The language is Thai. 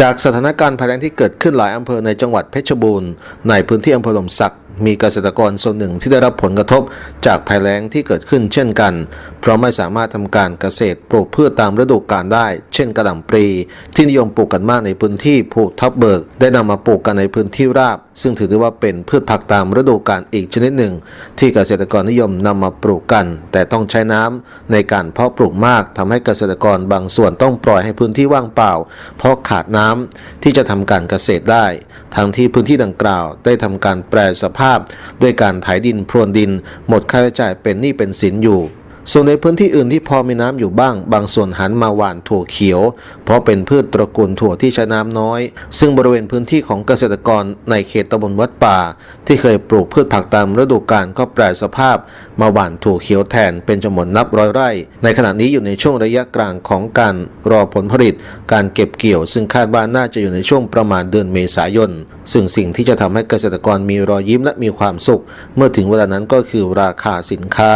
จากสถานการณ์ภัยแล้งที่เกิดขึ้นหลายอำเภอในจังหวัดเพชรบูรณ์ในพื้นที่อำเภอหลมสัก มีเกษตรกรส่วนหนึ่งที่ได้รับผลกระทบจากภัยแล้งที่เกิดขึ้นเช่นกัน เพราะไม่สามารถทำการเกษตรปลูกพืชตามฤดูกาลได้ เช่นกระหล่ำปลีที่นิยมปลูกกันมากในพื้นที่ภูทับเบิก ได้นำมาปลูกกันในพื้นที่ราบ ซึ่งถือได้ว่าเป็นพืชผักตามฤดูกาลอีกชนิดหนึ่ง ที่เกษตรกรนิยมนำมาปลูกกัน แต่ต้องใช้น้ำในการเพาะปลูกมากทำให้เกษตรกรบางส่วนต้องปล่อยให้พื้นที่ว่างเปล่า เพราะขาดน้ำที่จะทำการเกษตรได้ ทั้งที่พื้นที่ดังกล่าว ได้ทำการแปรสภาพ ด้วยการไถดินพรวนดิน หมดค่าใช้จ่ายเป็นหนี้เป็นสินอยู่ ส่วนในพื้นที่อื่นที่พอมีน้ำอยู่บ้าง บางส่วนหันมาหว่านถั่วเขียว เพราะเป็นพืชตระกูลถั่วที่ใช้น้ำน้อย ซึ่งบริเวณพื้นที่ของเกษตรกรในเขตตำบลวัดป่า ที่เคยปลูกพืชผักตามฤดูกาลก็แปรสภาพ มาหว่านถั่วเขียวแทนเป็นจำนวนนับร้อยไร่ ในขณะนี้อยู่ในช่วงระยะกลางของการรอผลผลิต การเก็บเกี่ยว ซึ่งคาดว่าน่าจะอยู่ในช่วงประมาณเดือนเมษายน ซึ่งสิ่งที่จะทำให้เกษตรกรมีรอยยิ้มและมีความสุข เมื่อถึงเวลานั้นก็คือราคาสินค้า